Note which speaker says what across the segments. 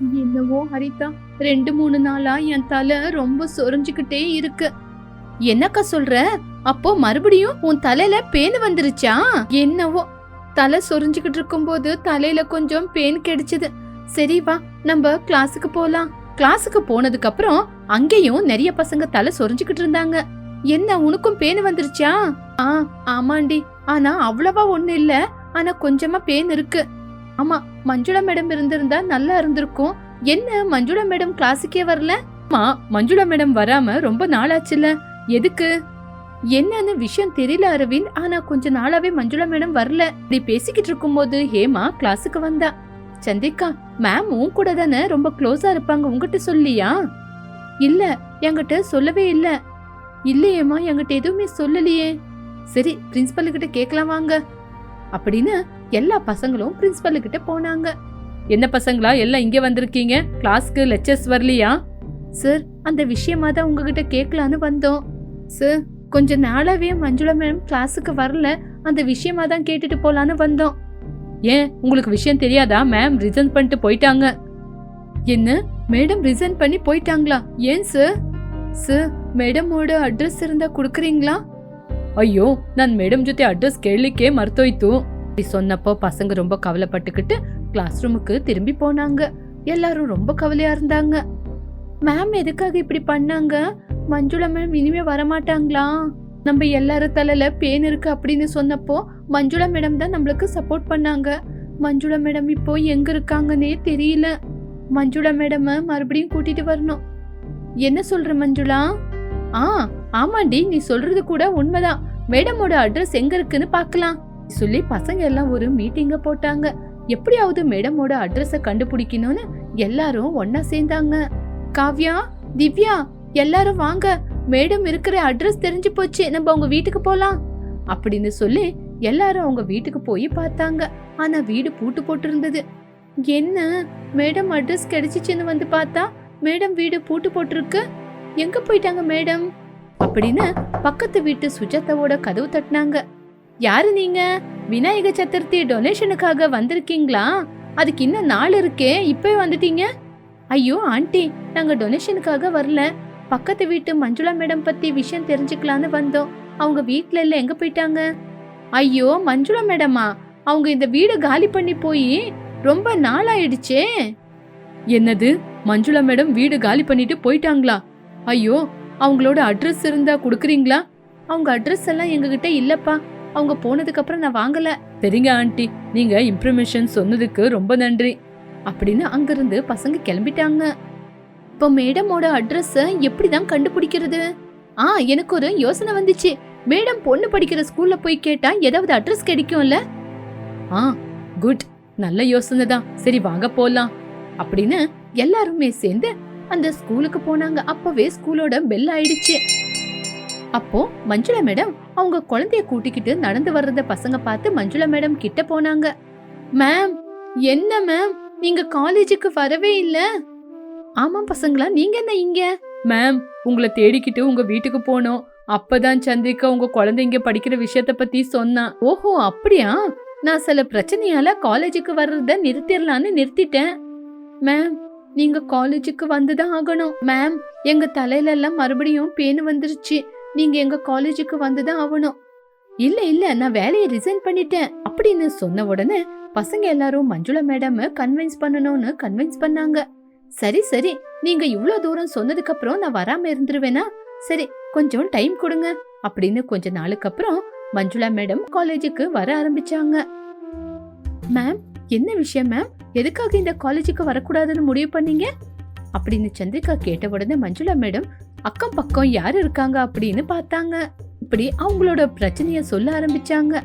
Speaker 1: என்னவோ ஹரிதா ரெண்டு மூணு நாளா என் தலை ரொம்ப சொரிஞ்சுக்கிட்டே இருக்கு. என்னக்கா சொல்ற? அப்போ மறுபடியும் உன் தலையில பேன் வந்துருச்சா? என்னவோ. தலை சொரிஞ்சுக்கிட்டு இருக்கும்போது தலையில கொஞ்சம் பேன் கிடைச்சது. சரி வா நம்ம கிளாஸுக்கு போலாம். கிளாஸுக்கு போனதுக்கு அப்புறம் அங்கேயும் நிறைய பசங்க தலை சொரிஞ்சுக்கிட்டு இருந்தாங்க. என்ன உனக்கும் பேன் வந்துருச்சா? ஆ ஆமாண்டி. ஆனா அவ்வளவா ஒண்ணு இல்ல. ஆனா கொஞ்சமா பேன் இருக்கு. ஆமா மஞ்சுளா மேடம் இருந்திருந்தா நல்லா இருந்திருக்கும். என்ன மஞ்சுளா மேடம் கிளாஸுக்கே வரல? ஆமா மஞ்சுளா மேடம் வராம ரொம்ப நாளாச்சுல. எதுக்கு? என்னன்னு விஷயம் தெரியல அரவிந்த். ஆனா கொஞ்ச நாளாவே மஞ்சுளா மேடம் வரல. இப்படி பேசிக்கிட்டு இருக்கும்போது ஹேமா கிளாஸுக்கு வந்தா. சந்திரிகா மேம் உன் கூட தானே ரொம்ப க்ளோஸா இருப்பாங்க உங்ககிட்ட சொல்லியா? இல்ல என்கிட்ட சொல்லவே இல்ல. இல்லையேம்மா என்கிட்ட எதுவுமே சொல்லலையே. சரி பிரின்சிபல் கிட்ட கேட்கலாம் வாங்க. அப்படின்னு எல்லா பசங்களும் பிரின்சிபல் கிட்ட போனாங்க என்ன பசங்களா எல்லாம் இங்க வந்திருக்கீங்க கிளாஸ்க்கு லெக்சர்ஸ் வரலையா சார் அந்த விஷயமா தான் உங்ககிட்ட கேட்கலான்னு வந்தோம் சார் கொஞ்ச நாளாவே மஞ்சுளா மேம் கிளாஸுக்கு வரல அந்த விஷயமா தான் கேட்டுட்டு போலான்னு வந்தோம் ஏன் உங்களுக்கு விஷயம் தெரியாதா மேம் ரிசைன் பண்ணிட்டு போயிட்டாங்க என்ன மேடம் ரிசைன் பண்ணி போயிட்டாங்களா ஏன் சார் சார் ಮೇಡಮೋಡ ಅಡ್ರೆಸ್ இருந்தா குடுக்குறீங்களா ஐயோ நான் மேடம் ಜೊತೆ அட்ரஸ் கேள்விக்கே மறுத்தோய்த்து இப்படி சொன்னப்போ பசங்க ரொம்ப கவலைப்பட்டுக்கிட்டு கிளாஸ் ரூமுக்கு திரும்பி போனாங்க. எல்லாரும் ரொம்ப கவலையா இருந்தாங்க. மேம் எதுக்காக இப்படி பண்ணாங்க? மஞ்சுளா மேம் இனிமே வரமாட்டாங்களா? நம்ம எல்லாரும் தலையில பேன் இருக்கு அப்படின்னு சொன்னப்போ மஞ்சுளா மேடம் தான் நம்மளுக்கு சப்போர்ட் பண்ணாங்க. மஞ்சுளா மேடம் இப்போ எங்க இருக்காங்கன்னே தெரியல. மஞ்சுளா மேடம் மறுபடியும் கூட்டிட்டு வரணும். என்ன சொல்ற மஞ்சுளா? ஆ ஆமாண்டி நீ சொல்றது கூட உண்மைதான். மேடமோட அட்ரஸ் எங்க இருக்குன்னு பார்க்கலாம் சொல்லி பசங்க எல்லாம் ஒரு மீட்டிங்க போட்டாங்க. எப்படியாவது மேடமோட அட்ரஸ கண்டுபிடிக்கணும்னு எல்லாரும் ஒன்னா சேர்ந்தாங்க. காவ்யா திவ்யா எல்லாரும் வாங்க. மேடம் இருக்கிற அட்ரஸ் தெரிஞ்சு போச்சு. நம்ம அவங்க வீட்டுக்கு போலாம். அப்படின்னு சொல்லி எல்லாரும் அவங்க வீட்டுக்கு போய் பார்த்தாங்க. ஆனா வீடு பூட்டு போட்டிருந்தது. என்ன? மேடம் அட்ரஸ் கிடைச்சிச்சுன்னு வந்து பார்த்தா மேடம் வீடு பூட்டு போட்டிருக்கு. எங்க போயிட்டாங்க மேடம்? அப்படின்னு பக்கத்து வீட்டு சுஜாதாவோட கதவு தட்டினாங்க. யாரு நீங்க? விநாயக சதுர்த்தி டொனேஷனுக்காக வந்திருக்கீங்களா? அதுக்கு இன்னும் நாள் இருக்கே இப்பவே வந்துட்டீங்க? ஐயோ ஆண்டி நாங்க டொனேஷனுக்காக வரல. பக்கத்து வீட்டு மஞ்சுளா மேடம் பத்தி விஷயம் தெரிஞ்சுக்கலான்னு வந்தோம். அவங்க வீட்ல இல்ல எங்க போயிட்டாங்க? ஐயோ மஞ்சுளா மேடமா? அவங்க இந்த வீடு காலி பண்ணி போய் ரொம்ப நாளாயிடுச்சே. என்னது? மஞ்சுளா மேடம் வீடு காலி பண்ணிட்டு போயிட்டாங்களா? ஐயோ அவங்களோட அட்ரஸ் இருந்தா கொடுக்குறீங்களா? அவங்க அட்ரஸ் எல்லாம் எங்ககிட்ட இல்லப்பா. அவங்க போனதுக்கு அப்புறம் நான் வாங்கல. சரிங்க ஆண்டி. நீங்க இன்ஃபர்மேஷன் சொன்னதுக்கு ரொம்ப நன்றி. அப்படின்னு அங்கிருந்து பசங்க கிளம்பிட்டாங்க. இப்போ மேடமோட அட்ரஸ் எப்படிதான் கண்டுபிடிக்கிறது? ஆ எனக்கு ஒரு யோசனை வந்துச்சு. மேடம் பொண்ணு படிக்கிற ஸ்கூல்ல போய் கேட்டா ஏதாவது அட்ரஸ் கிடைக்கும்ல? ஆ குட் நல்ல யோசனை தான். சரி வாங்க போலாம். அப்படின்னு எல்லாருமே சேர்ந்து அந்த ஸ்கூலுக்கு போனாங்க. அப்பவே ஸ்கூலோட பெல் ஆயிடுச்சு. அப்போ மஞ்சுளா மேடம் அவங்க குழந்தைய கூட்டிக்கிட்டு நடந்து வர்றத பசங்க பார்த்து மஞ்சுளா மேடம் கிட்ட போனாங்க. மேம் என்ன மேம்? நீங்க காலேஜுக்கு வரவே இல்ல. ஆமா பசங்களா நீங்க என்ன இங்க? மேம் உங்களை தேடிக்கிட்டு உங்க வீட்டுக்கு போனோம். அப்பதான் சந்திரிகா உங்க குழந்தைங்க படிக்கிற விஷயத்த பத்தி சொன்னான் ஓஹோ அப்படியா? நான் சில பிரச்சனையால காலேஜுக்கு வர்றத நிறுத்திடலான்னு நிறுத்திட்டேன். மேம் நீங்க காலேஜுக்கு வந்துதான் ஆகணும். மேம் எங்க தலையில எல்லாம் மறுபடியும் பேனு வந்துருச்சு. நீங்க எங்க காலேஜுக்கு வந்துதான் ஆகணும் இல்ல இல்ல நான் வேலையை ரிசைன் பண்ணிட்டேன். அப்படின்னு சொன்ன உடனே பசங்க எல்லாரும் மஞ்சுளா மேடம் கன்வின்ஸ் பண்ணணும்னு கன்வின்ஸ் பண்ணாங்க. சரி சரி நீங்க இவ்வளோ தூரம் சொன்னதுக்கு அப்புறம் நான் வராம இருந்துருவேனா? சரி கொஞ்சம் டைம் கொடுங்க அப்படின்னு கொஞ்ச நாளுக்கு அப்புறம் மஞ்சுளா மேடம் காலேஜுக்கு வர ஆரம்பிச்சாங்க. மேம் என்ன விஷயம் மேம் எதுக்காக இந்த காலேஜுக்கு வரக்கூடாதுன்னு முடிவு பண்ணீங்க? அப்படின்னு சந்திரிகா கேட்ட உடனே மஞ்சுளா மேடம் அக்கம் பக்கம் யார் இருக்காங்க அப்படின்னு பார்த்தாங்க. இப்படி அவங்களோட பிரச்சனைய சொல்ல ஆரம்பிச்சாங்க.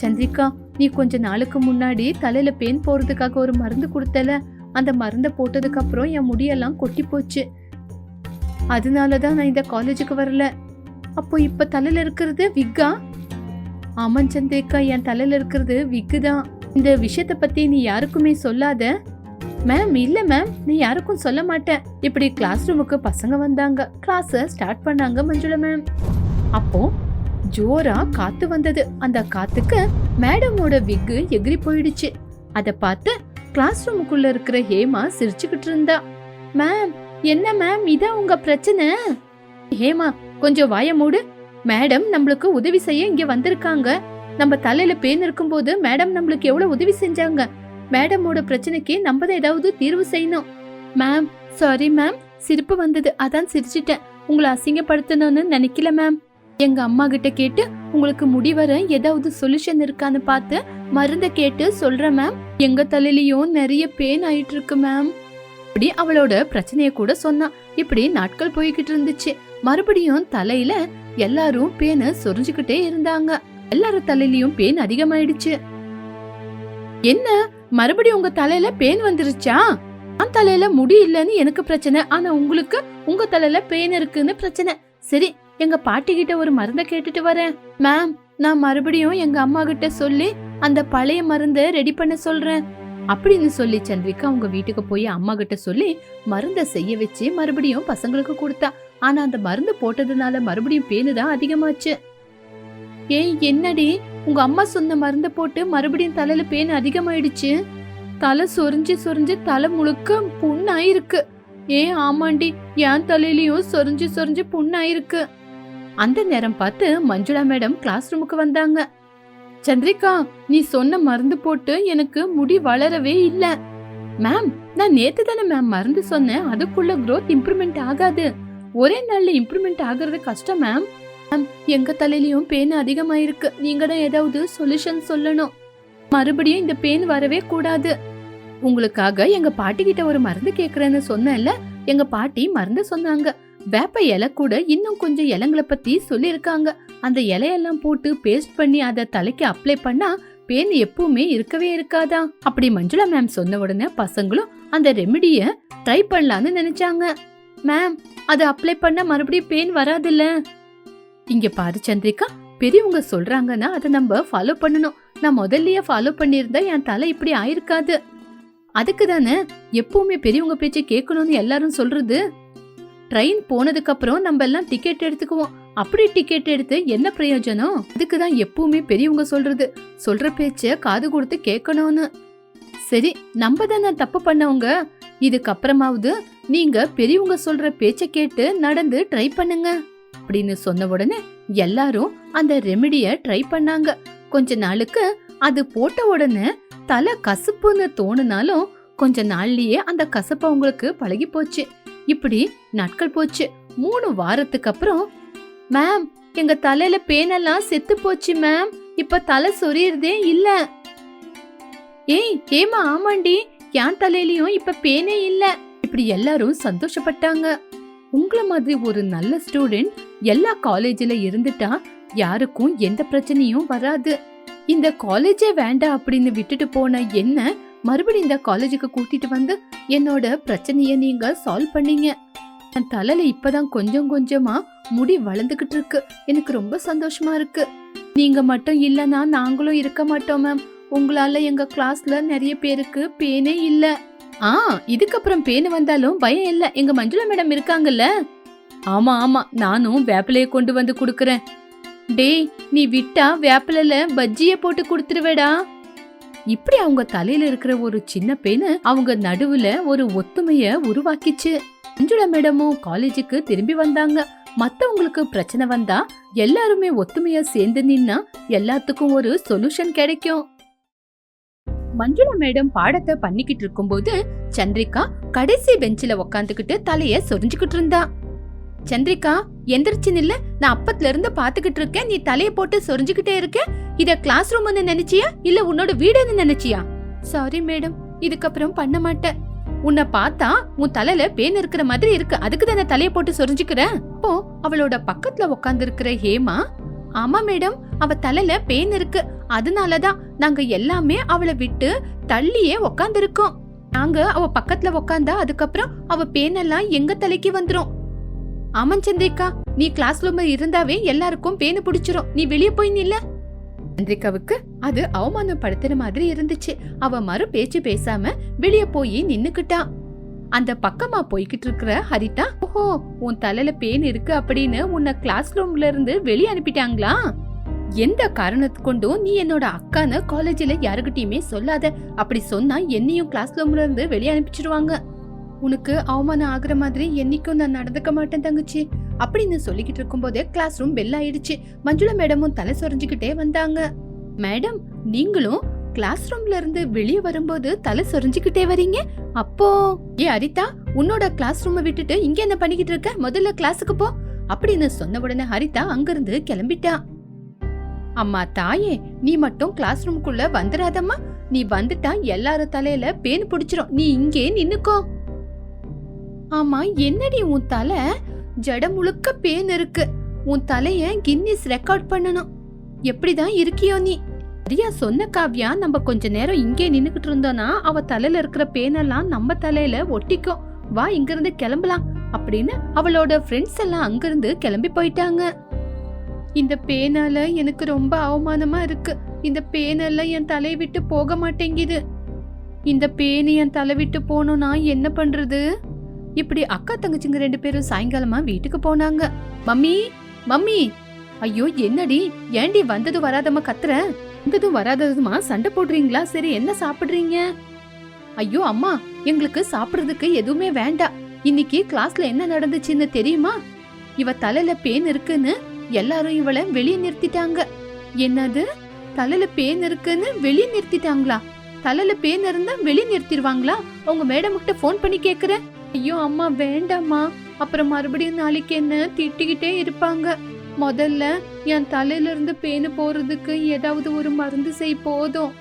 Speaker 1: சந்திரிகா நீ கொஞ்ச நாளுக்கு முன்னாடி தலையில பேன் போறதுக்காக ஒரு மருந்து கொடுத்தல. அந்த மருந்தை போட்டதுக்கு அப்புறம் என் முடியெல்லாம் கொட்டி போச்சு. அதனால தான் நான் இந்த காலேஜுக்கு வரல. அப்போ இப்ப தலையில இருக்கிறது விக்கா? ஆமாம் சந்திரிகா என் தலையில இருக்கிறது விக்கு தான் இந்த விஷயத்த பத்தி நீ யாருக்குமே சொல்லாத. மேம் இல்ல மேம் நீ யாருக்கும் சொல்ல மாட்டேன். இப்படி கிளாஸ் ரூமுக்கு பசங்க வந்தாங்க. கிளாஸ ஸ்டார்ட் பண்ணாங்க மஞ்சுளா மேம் அப்போ ஜோரா காத்து வந்தது. அந்த காத்துக்கு மேடமோட விக்கு எகிரி போயிடுச்சு. அத பார்த்து கிளாஸ் ரூமுக்குள்ள இருக்கிற ஹேமா சிரிச்சுக்கிட்டு இருந்தா. மேம் என்ன மேம் இதான் உங்க பிரச்சனை? ஹேமா கொஞ்சம் வாய மூடு. மேடம் நம்மளுக்கு உதவி செய்ய இங்க வந்திருக்காங்க. நம்ம தலையில பேன் இருக்கும்போது மேடம் நம்மளுக்கு எவ்வளவு உதவி செஞ்சாங்க? மேடமோட பிரச்சனைக்கு நம்ம தான் ஏதாவது தீர்வு செய்யணும். மேம் சாரி மேம் சிரிப்பு வந்தது. அதான் சிரிச்சிட்டேன். உங்களை அசிங்கப்படுத்தணும்னு நினைக்கல மேம் எங்க அம்மா கிட்ட கேட்டு உங்களுக்கு முடிவர ஏதாவது சொல்யூஷன் இருக்கான்னு பார்த்து மருந்த கேட்டு சொல்றேன் மேம் எங்க தலையிலயும் நிறைய பெயின் ஆயிட்டு இருக்கு மேம் இப்படி அவளோட பிரச்சனைய கூட சொன்னான் இப்படி நாட்கள் போய்கிட்டு இருந்துச்சு. மறுபடியும் தலையில எல்லாரும் பேனை சொரிஞ்சுக்கிட்டே இருந்தாங்க. எல்லாரும் தலையிலயும் பேன் அதிகமாயிடுச்சு. என்ன? மறுபடியும் உங்க தலையில பேன் வந்துருச்சா? நான் தலையில முடி இல்லைன்னு எனக்கு பிரச்சனை. ஆனா உங்களுக்கு உங்க தலையில பேன் இருக்குன்னு பிரச்சனை. சரி எங்க பாட்டி கிட்ட ஒரு மருந்த கேட்டுட்டு வரேன். மேம் நான் மறுபடியும் எங்க அம்மா கிட்ட சொல்லி அந்த பழைய மருந்தை ரெடி பண்ண சொல்றேன். அப்படின்னு சொல்லி சந்திரிகா அவங்க வீட்டுக்கு போய் அம்மா கிட்ட சொல்லி மருந்த செய்ய வச்சு மறுபடியும் பசங்களுக்கு கொடுத்தா. ஆனா அந்த மருந்து போட்டதுனால மறுபடியும் பேனு தான் அதிகமாச்சு. ஏய் என்னடி? உங்க அம்மா சொன்ன மருந்தை போட்டு மறுபடியும் தலையில பேன் அதிகமாயிடுச்சு. தலை சொரிஞ்சு சொரிஞ்சு தலை முழுக்க புண்ணாயிருக்கு. ஏ ஆமாண்டி? என் தலையிலயும் சொரிஞ்சு சொரிஞ்சு புண்ணாயிருக்கு. அந்த நேரம் பார்த்து மஞ்சுளா மேடம் கிளாஸ் ரூமுக்கு வந்தாங்க. சந்திரிகா நீ சொன்ன மருந்து போட்டு எனக்கு முடி வளரவே இல்ல. மேம் நான் நேத்து தானே மேம் மருந்து சொன்னேன். அதுக்குள்ள குரோத் இம்ப்ரூவ்மெண்ட் ஆகாது. ஒரே நாள்ல இம்ப்ரூவ்மெண்ட் ஆகுறது கஷ்டம் மேம் எங்க தலையிலயும் பேன் அதிகமாயிருக்கு. நீங்க தான் ஏதாவது சொல்யூஷன் சொல்லணும். மறுபடியும் இந்த பேன் வரவே கூடாது. உங்களுக்காக எங்க பாட்டி கிட்ட ஒரு மருந்து கேக்குறேன்னு சொன்னேன்ல எங்க பாட்டி மருந்து சொன்னாங்க. வேப்ப இலை கூட இன்னும் கொஞ்சம் இலங்களை பத்தி சொல்லியிருக்காங்க. அந்த இலையெல்லாம் போட்டு பேஸ்ட் பண்ணி அதை தலைக்கு அப்ளை பண்ணா பேன் எப்பவுமே இருக்கவே இருக்காதா? அப்படி மஞ்சுளா மேம் சொன்ன உடனே பசங்களும் அந்த ரெமிடிய ட்ரை பண்ணலான்னு நினைச்சாங்க. மேம் அதை அப்ளை பண்ண மறுபடியும் பேன் வராதுல்ல? இங்க பாரு சந்திரிகா பெரியவங்க சொல்றாங்கன்னா அதை நம்ம ஃபாலோ பண்ணணும். நான் முதல்லயே ஃபாலோ பண்ணியிருந்தா என் தலை இப்படி ஆயிருக்காது. அதுக்கு தானே எப்பவுமே பெரியவங்க பேச்சை கேட்கணும்னு எல்லாரும் சொல்றது? ட்ரெயின் போனதுக்கு அப்புறம் நம்ம எல்லாம் டிக்கெட் எடுத்துக்குவோம். அப்படி டிக்கெட் எடுத்து என்ன பிரயோஜனம்? அதுக்கு தான் எப்பவுமே பெரியவங்க சொல்றது. சொல்ற பேச்ச காது கொடுத்து கேட்கணும்னு. சரி நம்ம தானே தப்பு பண்ணவங்க. இதுக்கப்புறமாவது நீங்க பெரியவங்க சொல்ற பேச்ச கேட்டு நடந்து ட்ரை பண்ணுங்க. அப்படின்னு சொன்ன உடனே எல்லாரும் அந்த ரெமிடிய ட்ரை பண்ணாங்க. கொஞ்ச நாளுக்கு அது போட்ட உடனே தலை கசப்புன்னு தோணுனாலும் கொஞ்ச நாள்லயே அந்த கசப்பு அவங்களுக்கு பழகி போச்சு. இப்படி நாட்கள் போச்சு. மூணு வாரத்துக்கு அப்புறம் மேம் எங்க தலையில பேனெல்லாம் செத்து போச்சு மேம். இப்ப தலை சொரியறதே இல்ல. ஏய் ஏமா ஆமாண்டி. என் தலையிலயும் இப்ப பேனே இல்ல. இப்படி எல்லாரும் சந்தோஷப்பட்டாங்க. உங்களை மாதிரி ஒரு நல்ல ஸ்டூடெண்ட் எல்லா காலேஜில் இருந்துட்டா யாருக்கும் எந்த பிரச்சனையும் வராது. இந்த காலேஜே வேண்டாம் அப்படின்னு விட்டுட்டு போன என்ன மறுபடியும் இந்த காலேஜுக்கு கூட்டிட்டு வந்து என்னோட பிரச்சனையை நீங்க சால்வ் பண்ணீங்க. என் தலையில இப்பதான் கொஞ்சம் கொஞ்சமா முடி வளர்ந்துகிட்டு இருக்கு. எனக்கு ரொம்ப சந்தோஷமா இருக்கு. நீங்க மட்டும் இல்லைன்னா நாங்களும் இருக்க மாட்டோம் மேம் உங்களால எங்க கிளாஸ்ல நிறைய பேருக்கு பேனே இல்லை. ஆ இதுக்கப்புறம் பேனு வந்தாலும் பயம் இல்ல. எங்க மஞ்சுளா மேடம் இருக்காங்கல்ல? ஆமா ஆமா. நானும் வேப்பிலைய கொண்டு வந்து குடுக்கறேன். டேய் நீ விட்டா வேப்பிலல பஜ்ஜிய போட்டு கொடுத்துருவேடா. இப்படி அவங்க தலையில இருக்கிற ஒரு சின்ன பேனு அவங்க நடுவுல ஒரு ஒத்துமைய உருவாக்கிச்சு. மஞ்சுளா மேடமும் காலேஜுக்கு திரும்பி வந்தாங்க. மத்தவங்களுக்கு பிரச்சனை வந்தா எல்லாருமே ஒத்துமையா சேர்ந்து நின்னா எல்லாத்துக்கும் ஒரு சொல்யூஷன் கிடைக்கும். மஞ்சுளா மேடம் பாடத்தை பண்ணிக்கிட்டு இருக்கும்போது சந்திரிகா கடைசி பெஞ்சில உக்காந்துக்கிட்டு தலைய சொரிஞ்சுக்கிட்டு இருந்தா. சந்திரிகா எந்திரிச்சு நில்ல. நான் அப்பத்துல இருந்து பாத்துக்கிட்டு இருக்கேன். நீ தலைய போட்டு சொரிஞ்சுக்கிட்டே இருக்க. இத கிளாஸ் ரூம்னு நினைச்சியா? இல்ல உன்னோட வீடுன்னு நினைச்சியா? Sorry madam. இதுக்கப்புறம் பண்ண மாட்டேன். உன்னை பார்த்தா உன் தலையில பேன் இருக்கிற மாதிரி இருக்கு. அதுக்கு தானே தலைய போட்டு சொரிஞ்சுக்கிற? அப்போ அவளோட பக்கத்துல உட்கார்ந்து இருக்கிற ஹேமா. ஆமா மேடம் அவ தலையில பேன் இருக்கு. அதனால தான் நாங்க எல்லாமே அவளை விட்டு தள்ளியே உக்காந்துருக்கோம். நாங்க அவ பக்கத்துல உக்காந்தா அதுக்கப்புறம் அவ பேனெல்லாம் எங்க தலைக்கு வந்துரும்? ஆமாம் சந்திரிகா நீ கிளாஸ் ரூம்ல இருந்தாவே எல்லாருக்கும் பேனு பிடிச்சிரும். நீ வெளிய போய் நில்ல. சந்திரிகாவுக்கு அது அவமானப்படுத்துற மாதிரி இருந்துச்சு. அவ மறு பேச்சு பேசாம வெளிய போய் நின்னுக்கிட்டா. அந்த பக்கமா போய்கிட்டு இருக்கிற ஹரிதா ஓஹோ உன் தலையில பேன் இருக்கு அப்படின்னு உன்னை கிளாஸ் ரூம்ல இருந்து வெளியே அனுப்பிட்டாங்களா? எந்த காரணத்து கொண்டும் நீ என்னோட அக்கான்னு காலேஜில் யாருக்கிட்டையுமே சொல்லாத. அப்படி சொன்னா என்னையும் கிளாஸ் ரூம்ல இருந்து வெளியே அனுப்பிச்சிடுவாங்க உனக்கு அவமானம் ஆகுற மாதிரி என்னைக்கும் நான் நடந்துக்க மாட்டேன் தங்கச்சி. அப்படின்னு சொல்லிக்கிட்டு இருக்கும்போதே கிளாஸ் ரூம் பெல் ஆயிடுச்சு. மஞ்சுளா மேடமும் தலை சொரிஞ்சுக்கிட்டே வந்தாங்க. மேடம் நீங்களும் கிளாஸ் ரூம்ல இருந்து வெளியே வரும்போது தலை சொரிஞ்சுக்கிட்டே வரீங்க? அப்போ ஏ அரிதா உன்னோட கிளாஸ் ரூமை விட்டுட்டு இங்க என்ன பண்ணிக்கிட்டு இருக்க? முதல்ல கிளாஸுக்கு போ. அப்படின்னு சொன்ன உடனே ஹரிதா அங்கிருந்து கிளம்பிட்டா. அம்மா தாயே நீ மட்டும் கிளாஸ் ரூம்குள்ள வந்துடாதம்மா நீ வந்துட்டா எல்லாரும் தலையில பேன் பிடிச்சிரும். நீ இங்கே நின்னுக்கோ. ஆமா என்னடி உன் தலை? ஜட முழுக்க பேன் இருக்கு. உன் தலைய கின்னிஸ் ரெக்கார்ட் பண்ணணும். எப்படிதான் இருக்கியோ நீ. சரியா சொன்ன காவ்யா நம்ம கொஞ்ச நேரம் இங்கே நின்னுக்கிட்டு இருந்தோம்னா அவ தலையில இருக்கிற பேனெல்லாம் நம்ம தலையில ஒட்டிக்கும். வா இங்க இருந்து கிளம்பலாம். அப்படின்னு அவளோட ஃப்ரெண்ட்ஸ் எல்லாம் அங்கிருந்து கிளம்பி போயிட்டாங்க. இந்த பேனால எனக்கு ரொம்ப அவமானமா இருக்கு. இந்த பேனெல்லாம் என் தலையை விட்டு போக மாட்டேங்குது. இந்த பேனு என் தலை விட்டு போனோம்னா என்ன பண்றது? இப்படி அக்கா தங்கச்சிங்க ரெண்டு பேரும் சாயங்காலமா வீட்டுக்கு போனாங்க. Mummy mummy! ஐயோ என்னடி? ஏண்டி வந்ததும் வராதம்மா கத்துற? வந்ததும் வராததுமா? சண்டை போடுறீங்களா? சரி என்ன சாப்பிடுறீங்க? ஐயோ அம்மா! எங்களுக்கு சாப்பிடுறதுக்கு எதுவுமே வேண்டாம். இன்னைக்கு கிளாஸ்ல என்ன நடந்துச்சுன்னு தெரியுமா? இவ தலையில பேன் இருக்குன்னு எல்லாரும் இவளை வெளியே நிறுத்திட்டாங்க. என்னது? தலையில பேன் இருக்குன்னு வெளியே நிறுத்திட்டாங்களா? தலையில பேன் இருந்தா வெளியே நிறுத்திடுவாங்களா? உங்க மேடம் கிட்ட ஃபோன் பண்ணி கேக்குறேன். ஐயோ அம்மா வேண்டாம்மா. அப்புறம் மறுபடியும் நாளைக்கு என்ன திட்டிக்கிட்டே இருப்பாங்க. முதல்ல என் தலையில இருந்து பேனு போறதுக்கு ஏதாவது ஒரு மருந்து செய் போதும்.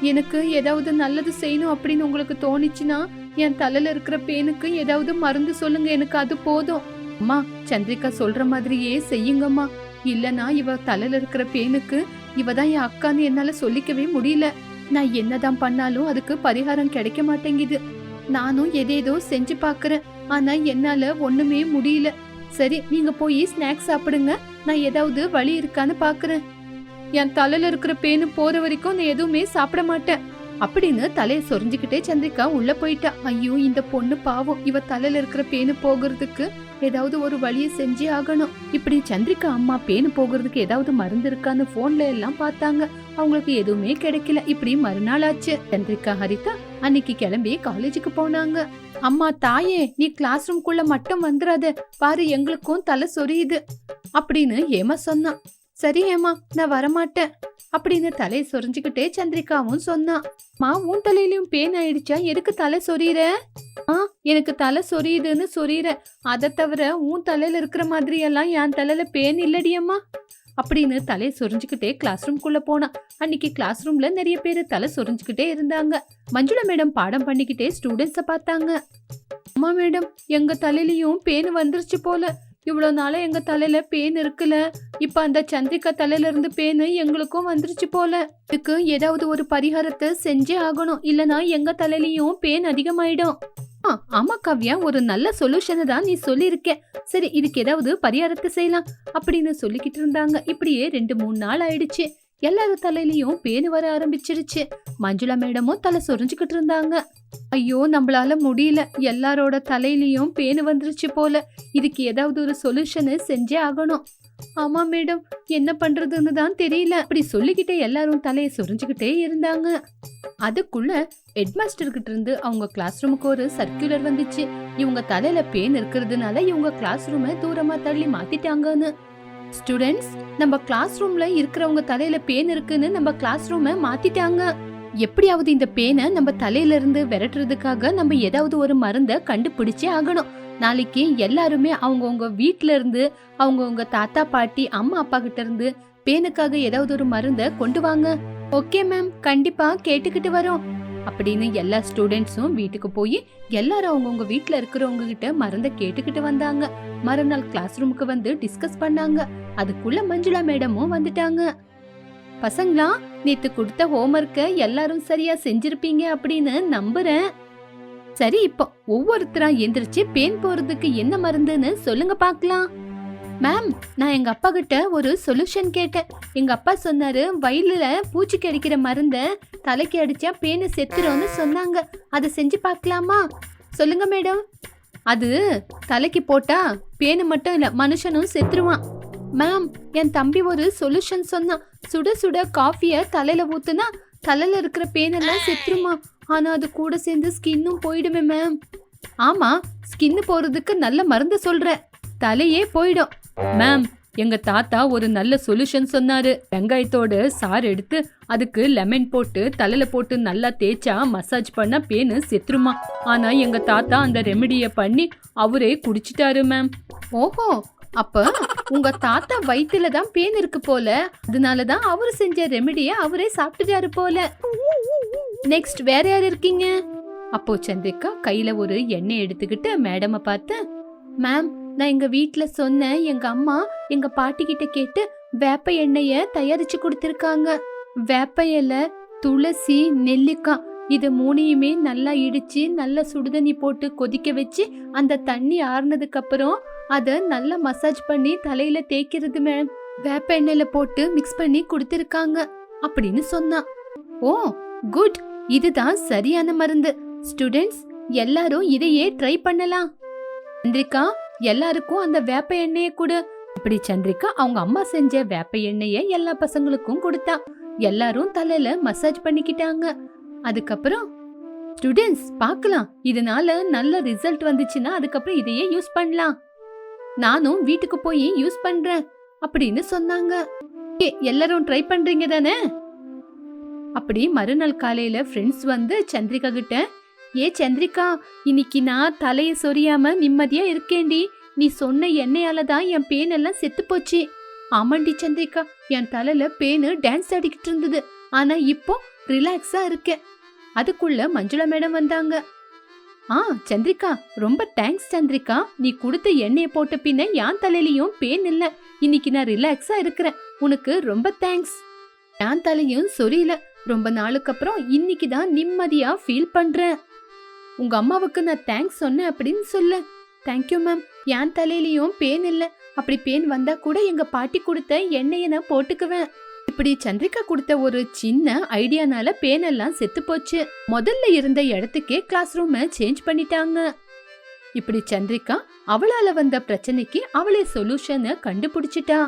Speaker 1: எனக்கு ஏதாவது நல்லது செய்யணும் அப்படின்னு உங்களுக்கு தோணுச்சுன்னா என் தலையில இருக்கிற பேனுக்கு ஏதாவது மருந்து சொல்லுங்க. எனக்கு அது போதும். அம்மா சந்திரிகா சொல்ற மாதிரியே செய்யுங்கம்மா. இல்லனா இவ தலையில இருக்கிற பேனுக்கு இவ தான் என் அக்கான்னு என்னால சொல்லிக்கவே முடியல. நான் என்னதான் பண்ணாலும் அதுக்கு பரிகாரம் கிடைக்க மாட்டேங்குது. நானும் எதேதோ செஞ்சு பாக்குறேன். ஆனா என்னால ஒண்ணுமே முடியல. சரி நீங்க போய் ஸ்நாக்ஸ் சாப்பிடுங்க. நான் ஏதாவது வழி இருக்கான்னு பாக்குறேன். என் தலையில இருக்கிற பேனு போற வரைக்கும் நான் எதுவுமே சாப்பிட மாட்டேன். அப்படின்னு தலையை சொரிஞ்சுக்கிட்டே சந்திரிகா உள்ள போயிட்டா. ஐயோ இந்த பொண்ணு பாவம். இவ தலையில இருக்கிற பேனு போகிறதுக்கு ஏதாவது ஒரு வழியை செஞ்சே ஆகணும். இப்படி சந்திரிகா அம்மா பேனு போகிறதுக்கு ஏதாவது மருந்து இருக்கான்னு போன்ல எல்லாம் பார்த்தாங்க. அவங்களுக்கு எதுவுமே கிடைக்கல. இப்படி மறுநாள் ஆச்சு. சந்திரிகா ஹரிதா அன்னைக்கு கிளம்பி காலேஜுக்கு போனாங்க. அம்மா தாயே நீ கிளாஸ் ரூம்குள்ள மட்டும் வந்துடாத பாரு எங்களுக்கும் தலை சொரியுது. அப்படின்னு ஏமா சொன்னான் சரி ஏமா நான் வரமாட்டேன் அப்படின்னு தலையை சொரிஞ்சுக்கிட்டே சந்திரிகாவும் சொன்னான் மா உன் தலையிலயும் பேன் ஆயிடுச்சா? எதுக்கு தலை சொரியுற? ஆ எனக்கு தலை சொரியுதுன்னு சொரியுற. அதை தவிர உன் தலையில இருக்கிற மாதிரி எல்லாம் என் தலையில பேன் இல்லடியம்மா அப்படின்னு தலையை சொரிஞ்சுக்கிட்டே கிளாஸ் ரூம்குள்ள போனான் அன்னைக்கு கிளாஸ் ரூம்ல நிறைய பேர் தலை சொரிஞ்சுக்கிட்டே இருந்தாங்க. மஞ்சுளா மேடம் பாடம் பண்ணிக்கிட்டே ஸ்டூடெண்ட்ஸை பார்த்தாங்க. அம்மா மேடம் எங்க தலையிலயும் பேன் வந்துருச்சு போல. இவ்வளோ நாளாக எங்கள் தலையில் பேன் இருக்குல்ல? இப்போ அந்த சந்திரிகா தலையில இருந்து பேனு எங்களுக்கும் வந்துருச்சு போல. இதுக்கு ஏதாவது ஒரு பரிகாரத்தை செஞ்சே ஆகணும். இல்லைன்னா எங்கள் தலையிலையும் பேன் அதிகமாயிடும். ஆ, ஆமா காவ்யா ஒரு நல்ல சொல்யூஷனை தான் நீ சொல்லியிருக்க. சரி இதுக்கு ஏதாவது பரிகாரத்தை செய்யலாம். அப்படின்னு சொல்லிக்கிட்டு இருந்தாங்க. இப்படியே ரெண்டு மூணு நாள் ஆயிடுச்சு. எல்லார தலையிலயும் பேனு வர ஆரம்பிச்சிருச்சு. மஞ்சுளா மேடமும் தலை சொரிஞ்சுக்கிட்டு இருந்தாங்க. ஐயோ நம்மளால முடியல. எல்லாரோட தலையிலயும் பேனு வந்துருச்சு போல. இதுக்கு ஏதாவது ஒரு சொல்யூஷனு செஞ்சே ஆகணும். ஆமா மேடம் என்ன பண்றதுன்னு தான் தெரியல. அப்படி சொல்லிக்கிட்டே எல்லாரும் தலையை சொரிஞ்சுக்கிட்டே இருந்தாங்க. அதுக்குள்ள ஹெட்மாஸ்டர் கிட்ட இருந்து அவங்க கிளாஸ் ரூமுக்கு ஒரு சர்க்குலர் வந்துச்சு. இவங்க தலையில பேன் இருக்கிறதுனால இவங்க கிளாஸ் ரூமை தூரமா தள்ளி மாத்திட்டாங்கன்னு. ஸ்டூடெண்ட்ஸ் நம்ம கிளாஸ் ரூம்ல இருக்கிறவங்க தலையில பேன் இருக்குன்னு நம்ம கிளாஸ் ரூமை மாத்திட்டாங்க. எப்படியாவது இந்த பேனை நம்ம தலையில இருந்து விரட்டுறதுக்காக நம்ம ஏதாவது ஒரு மருந்தை கண்டுபிடிச்சே ஆகணும். நாளைக்கு எல்லாருமே அவங்கவுங்க வீட்ல இருந்து அவங்கவுங்க தாத்தா பாட்டி அம்மா அப்பா கிட்ட இருந்து பேனுக்காக ஏதாவது ஒரு மருந்தை கொண்டு வாங்க. ஓகே மேம் கண்டிப்பா கேட்டுக்கிட்டு வரோம். அப்படின்னு எல்லா ஸ்டூடெண்ட்ஸும் வீட்டுக்கு போய் எல்லாரும் அவங்கவுங்க வீட்டில் இருக்கிறவங்க கிட்ட மருந்தை கேட்டுக்கிட்டு வந்தாங்க. மறுநாள் கிளாஸ் ரூமுக்கு வந்து டிஸ்கஸ் பண்ணாங்க. அதுக்குள்ள மஞ்சுளா மேடமும் வந்துட்டாங்க. பசங்களா நேத்து கொடுத்த ஹோம்ஒர்க்கை எல்லாரும் சரியா செஞ்சிருப்பீங்க அப்படின்னு நம்புறேன். சரி இப்போ ஒவ்வொருத்தரா எந்திரிச்சு பேன் போறதுக்கு என்ன மருந்துன்னு சொல்லுங்க பார்க்கலாம் மேம் நான் எங்க அப்பா கிட்ட ஒரு சொல்யூஷன் கேட்டேன். எங்க அப்பா சொன்னாரு வயலில் பூச்சிக்கு அடிக்கிற மருந்த தலைக்கு அடிச்சா பேனு செத்துரும்னு சொன்னாங்க. அதை செஞ்சு பார்க்கலாமா? சொல்லுங்க மேடம் அது தலைக்கு போட்டா பேனு மட்டும் இல்ல மனுஷனும் செத்துருவான். மேம் என் தம்பி ஒரு சொல்யூஷன் சொன்னான். சுட சுட காஃபிய தலையில ஊத்துனா தலையில இருக்கிற பேனெல்லாம் செத்துருமா? ஆனா அது கூட சேர்ந்து ஸ்கின்னும் போயிடுமே மேம் ஆமா ஸ்கின் போறதுக்கு நல்ல மருந்து சொல்ற தலையே போயிடும். மேம் எங்க தாத்தா ஒரு நல்ல சொல்யூஷன் சொன்னாரு. வெங்காயத்தோட சாறு எடுத்து அதுக்கு லெமன் போட்டு தலையில போட்டு நல்லா தேய்ச்சா மசாஜ் பண்ணா பேனு செத்துருமா. ஆனா எங்க தாத்தா அந்த ரெமெடிய பண்ணி அவரே குடிச்சிட்டாரு மேம் ஓஹோ அப்ப உங்க தாத்தா வயித்துல தான் பேன் இருக்கு போல. அதனால தான் அவரு செஞ்ச ரெமெடிய அவரே சாப்பிட்டுட்டாரு போல. நெக்ஸ்ட் வேற யார் இருக்கீங்க? அப்போ சந்திரிகா கையில ஒரு எண்ணெய் எடுத்துக்கிட்டு மேடம பார்த்து மேம் நான் எங்க வீட்டுல சொன்னேன் எங்க அம்மா எங்க பாட்டி கிட்ட கேட்டு வேப்ப எண்ணெய தயாரிச்சு கொடுத்திருக்காங்க. வேப்ப இலை துளசி நெல்லிக்காய் இது மூணையுமே நல்லா இடிச்சு நல்லா சுடுதண்ணி போட்டு கொதிக்க வச்சு அந்த தண்ணி ஆறுனதுக்கு அப்புறம் அதை நல்லா மசாஜ் பண்ணி தலையில தேய்க்கிறது மேம். வேப்ப எண்ணெயில போட்டு மிக்ஸ் பண்ணி கொடுத்துருக்காங்க அப்படின்னு சொன்னான் ஓ குட். இதுதான் சரியான மருந்து. ஸ்டூடெண்ட்ஸ் எல்லாரும் இதையே ட்ரை பண்ணலாம். சந்திரிகா எல்லாருக்கும் அந்த வேப்ப எண்ணெயை கொடு. இப்படி சந்திரிகா அவங்க அம்மா செஞ்ச வேப்ப எண்ணெயை எல்லா பசங்களுக்கும் கொடுத்தா. எல்லாரும் தலையில மசாஜ் பண்ணிக்கிட்டாங்க. அதுக்கப்புறம் ஸ்டூடெண்ட்ஸ் பார்க்கலாம். இதனால நல்ல ரிசல்ட் வந்துச்சுன்னா அதுக்கப்புறம் இதையே யூஸ் பண்ணலாம். நானும் வீட்டுக்கு போய் யூஸ் பண்றேன் அப்படின்னு சொன்னாங்க. ஏ, எல்லாரும் ட்ரை பண்றீங்க தானே? அப்படி மறுநாள் காலையில ஃப்ரெண்ட்ஸ் வந்து சந்திரிகா கிட்ட ஏ சந்திரிகா இன்னைக்கு நான் தலைய சொரியாம நிம்மதியா இருக்கேண்டி நீ சொன்ன எண்ணெயால தான் என் பேன் எல்லாம் செத்து போச்சு. ஆமாண்டி சந்திரிகா என் தலையில பேனு டான்ஸ் ஆடிக்கிட்டு இருந்தது. ஆனா இப்போ ரிலாக்ஸா இருக்கேன் அதுக்குள்ள மஞ்சுளா மேடம் வந்தாங்க. ஆ சந்திரிகா ரொம்ப தேங்க்ஸ் சந்திரிகா. நீ கொடுத்த எண்ணெயை போட்ட பின்ன என் தலையிலயும் பேன் இல்ல. இன்னைக்கு நான் ரிலாக்ஸா இருக்கிறேன். உனக்கு ரொம்ப தேங்க்ஸ். என் தலையும் சொரியல. ரொம்ப நாளுக்கு அப்புறம் இன்னைக்கு தான் நிம்மதியா ஃபீல் பண்றேன். உங்க அம்மாவுக்கு நான் தேங்க்ஸ் சொன்னேன் அப்படின்னு சொல்லு. தேங்க்யூ மேம் என் தலையிலயும் பேன் இல்லை. அப்படி பேன் வந்தா கூட எங்க பாட்டி கொடுத்த எண்ணெயை நான் போட்டுக்குவேன். இப்படி சந்திரிகா கொடுத்த ஒரு சின்ன ஐடியானால பேன் எல்லாம் செத்து போச்சு. முதல்ல இருந்த இடத்துக்கே கிளாஸ் ரூமை சேஞ்ச் பண்ணிட்டாங்க. இப்படி சந்திரிகா அவளால வந்த பிரச்சனைக்கு அவளே சொல்யூஷனை கண்டுபிடிச்சிட்டா.